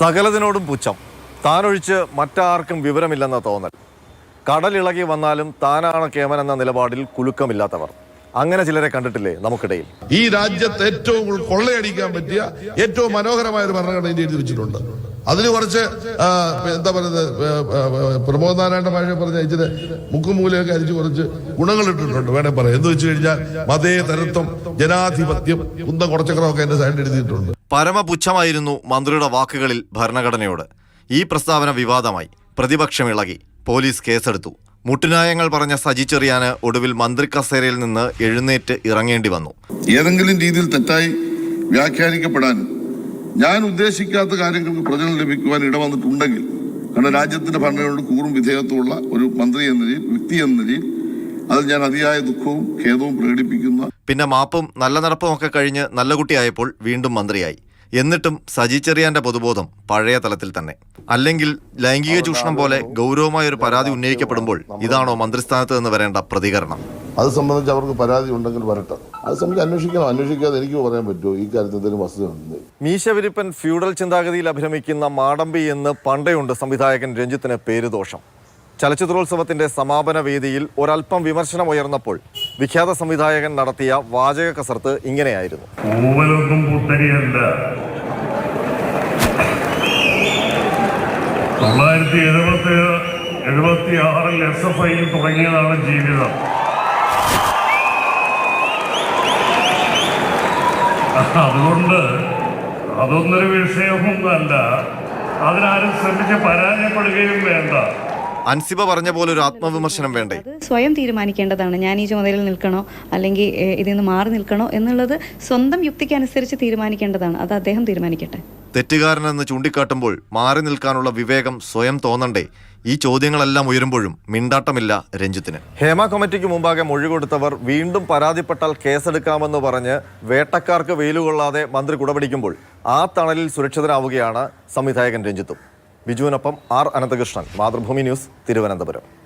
സകലതിനോടും പുച്ഛം. താനൊഴിച്ച് മറ്റാർക്കും വിവരമില്ലെന്ന തോന്നൽ. കടലിളകി വന്നാലും താനാണ് കേമൻ എന്ന നിലപാടിൽ കുലുക്കമില്ലാത്തവർ. അങ്ങനെ ചിലരെ കണ്ടിട്ടില്ലേ നമുക്കിടയിൽ? ഈ രാജ്യത്ത് ഏറ്റവും കൊള്ളയടിക്കാൻ പറ്റിയ ഏറ്റവും മനോഹരമായ ഒരു ഭരണഘടന ഇന്ത്യ എഴുതി വെച്ചിട്ടുണ്ട് അതിന് കുറച്ച് എന്താ പറയുന്നത് പ്രമോദ് നാരായണ ഭാഷ പറഞ്ഞ ഇച്ചിരി മുക്കും മൂലയൊക്കെ അരിച്ച് കുറച്ച് ഗുണങ്ങൾ ഇട്ടിട്ടുണ്ട് വേണേ പറയാം. എന്ന് വെച്ച് കഴിഞ്ഞാൽ മതേതരത്വം ജനാധിപത്യം കുന്തം കുറച്ചക്രമൊക്കെ എന്റെ സൈഡിൽ എഴുതിയിട്ടുണ്ട്. പരമപുച്ഛമായിരുന്നു മന്ത്രിയുടെ വാക്കുകളിൽ ഭരണഘടനയോട്. ഈ പ്രസ്താവന വിവാദമായി. പ്രതിപക്ഷം ഇളകി. പോലീസ് കേസെടുത്തു. മുട്ടുനായങ്ങൾ പറഞ്ഞ സജി ചെറിയാന് ഒടുവിൽ മന്ത്രി കസേരയിൽ നിന്ന് എഴുന്നേറ്റ് ഇറങ്ങേണ്ടി വന്നു. ഏതെങ്കിലും രീതിയിൽ തെറ്റായി വ്യാഖ്യാനിക്കപ്പെടാനും ഞാൻ ഉദ്ദേശിക്കാത്ത കാര്യങ്ങൾക്ക് പ്രചരണം ലഭിക്കുവാൻ ഇടവന്നിട്ടുണ്ടെങ്കിൽ കാരണം രാജ്യത്തിന്റെ ഭരണയോട് കൂറും വിധേയത്വമുള്ള ഒരു മന്ത്രി എന്ന നിലയിൽ വ്യക്തി എന്ന നിലയിൽ അത് ഞാൻ അതിയായ ദുഃഖവും ഖേദവും പ്രകടിപ്പിക്കുന്ന പിന്നെ മാപ്പും നല്ല നടപ്പും ഒക്കെ കഴിഞ്ഞ് നല്ല കുട്ടിയായപ്പോൾ വീണ്ടും മന്ത്രിയായി. എന്നിട്ടും സജി ചെറിയാന്റെ പൊതുബോധം പഴയ തലത്തിൽ തന്നെ. അല്ലെങ്കിൽ ലൈംഗിക ചൂഷണം പോലെ ഗൗരവമായ ഒരു പരാതി ഉന്നയിക്കപ്പെടുമ്പോൾ ഇതാണോ മന്ത്രിസ്ഥാനത്ത് നിന്ന് വരേണ്ട പ്രതികരണം? അത് സംബന്ധിച്ച് അവർക്ക് പരാതി ഉണ്ടെങ്കിൽ വരട്ടെ. അത് സംബന്ധിച്ച് അന്വേഷിക്കണം. അന്വേഷിക്കാതെ എനിക്ക് പറയാൻ പറ്റുമോ? ഈ കാര്യത്തിൽ എന്തെങ്കിലും മീശവിരിപ്പൻ ഫ്യൂഡൽ ചിന്താഗതിയിൽ അഭിരമിക്കുന്ന മാടമ്പി എന്ന് പണ്ടേയുണ്ട് സംവിധായകൻ രഞ്ജിത്തിന് പേരുദോഷം. ചലച്ചിത്രോത്സവത്തിന്റെ സമാപന വേദിയിൽ ഒരൽപ്പം വിമർശനം ഉയർന്നപ്പോൾ വിഖ്യാത സംവിധായകൻ നടത്തിയ വാചക കസർത്ത് ഇങ്ങനെയായിരുന്നു. തുടങ്ങിയതാണ് ജീവിതം. അതുകൊണ്ട് അതൊന്നൊരു വിഷയമൊന്നുമല്ല അതിനാരും ശ്രമിച്ച് പരാജയപ്പെടുകയും വേണ്ട. അൻസിബ പറഞ്ഞ പോലെ ഒരു ആത്മവിമർശനം വേണ്ടേ? അത് സ്വയം തീരുമാനിക്കേണ്ടതാണ്. ഞാൻ ഈ ചുമതലയിൽ നിൽക്കണോ? അല്ലെങ്കിൽ ഇതിൽ നിന്ന് മാറി നിൽക്കണോ? എന്നുള്ളത് സ്വന്തം യുക്തിക്ക് അനുസരിച്ച് തീരുമാനിക്കേണ്ടതാണ്. അത് അദ്ദേഹം തീരുമാനിക്കട്ടെ. തെറ്റുകാരനെന്ന് ചൂണ്ടിക്കാട്ടുമ്പോൾ മാറി നിൽക്കാനുള്ള വിവേകം സ്വയം തോന്നണ്ടേ? ഈ ചോദ്യങ്ങളെല്ലാം ഉയരുമ്പോഴും മിണ്ടാട്ടമില്ല രഞ്ജിത്തിന്. ഹേമ കമ്മിറ്റിക്ക് മുമ്പാകെ മൊഴി കൊടുത്തവർ വീണ്ടും പരാതിപ്പെട്ടാൽ കേസെടുക്കാമെന്ന് പറഞ്ഞ് വേട്ടക്കാർക്ക് വെയിലുകൊള്ളാതെ മന്ത്രി കുടപിടിക്കുമ്പോൾ ആ തണലിൽ സുരക്ഷിതരാവുകയാണ് സംവിധായകൻ രഞ്ജിത്തും. ബിജുവിനൊപ്പം ആർ അനന്തകൃഷ്ണൻ. മാതൃഭൂമി ന്യൂസ് തിരുവനന്തപുരം.